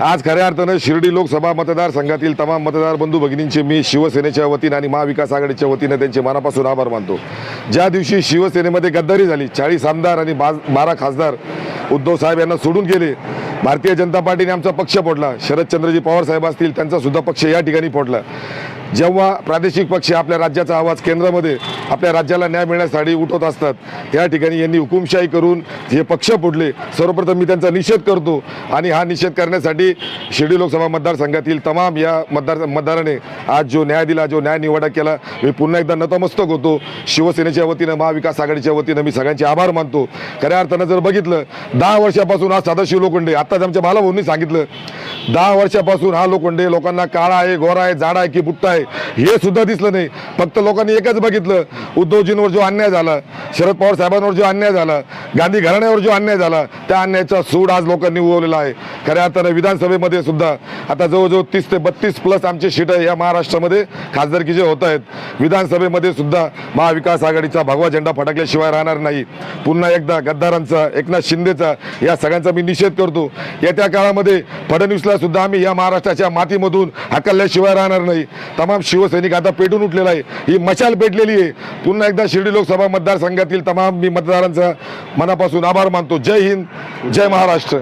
आज खऱ्या अर्थानं शिर्डी लोकसभा मतदारसंघातील तमाम मतदार बंधू भगिनींचे मी शिवसेनेच्या वतीनं आणि महाविकास आघाडीच्या वतीनं त्यांचे मनापासून आभार मानतो. ज्या दिवशी शिवसेनेमध्ये गद्दारी झाली चाळीस आमदार आणि बारा खासदार उद्धव साहेब यांना सोडून गेले भारतीय जनता पार्टीने आमचा पक्ष फोडला. शरदचंद्रजी पवार साहेब असतील त्यांचा सुद्धा पक्ष या ठिकाणी फोडला. जेव्हा प्रादेशिक पक्ष आपल्या राज्याचा आवाज केंद्रामध्ये आपल्या राज्याला न्याय मिळण्यासाठी उठवत असतात त्या ठिकाणी यांनी हुकुमशाही करून हे पक्ष फोडले. सर्वप्रथम मी त्यांचा निषेध करतो आणि हा निषेध करण्यासाठी शिर्डी लोकसभा मतदारसंघातील तमाम या मतदार मतदाराने आज जो न्याय दिला जो न्याय निवाडा केला मी पुन्हा एकदा नतमस्तक होतो. शिवसेनेच्या वतीनं महाविकास आघाडीच्या वतीनं मी सगळ्यांचे आभार मानतो. खऱ्या अर्थानं जर बघितलं दहा वर्षापासून हा सदाशिव लोखंडे आत्ताच आमच्या भालाभाऊंनी सांगितलं दहा वर्षापासून हा लोखंडे लोकांना काळा आहे गोरा आहे जाडा आहे की बुट्टा आहे हे सुद्धा दिसलं नाही. फक्त लोकांनी एकच बघितलं. उद्धवजींवर जो अन्याय झाला शरद पवार साहेबांवर जो अन्याय झाला गांधी घराण्यावर जो अन्याय झाला त्या अन्यायाचा सूड आज लोकांनी उगवलेला आहे. खऱ्या अर्थानं विधानसभेमध्ये सुद्धा आता जवळजवळ तीस ते बत्तीस प्लस आमचे सीट या महाराष्ट्रामध्ये खासदारकीचे होत आहेत विधानसभेमध्ये सुद्धा महाविकास आघाडीचा भगवा झेंडा फटकल्याशिवाय राहणार नाही. पुन्हा एकदा गद्दारांचा एकनाथ शिंदेचा या सगळ्यांचा मी निषेध करतो. येत्या काळामध्ये फडणवीसला सुद्धा आम्ही या महाराष्ट्राच्या मातीमधून हाकलल्याशिवाय राहणार नाही. तमाम शिवसैनिक आता पेटून उठलेला आहे. ही मशाल पेटलेली आहे. पुन्हा एकदा शिर्डी लोकसभा मतदारसंघातील तमाम मी मतदारांचा मनापासून आभार मानतो. जय हिंद जय महाराष्ट्र.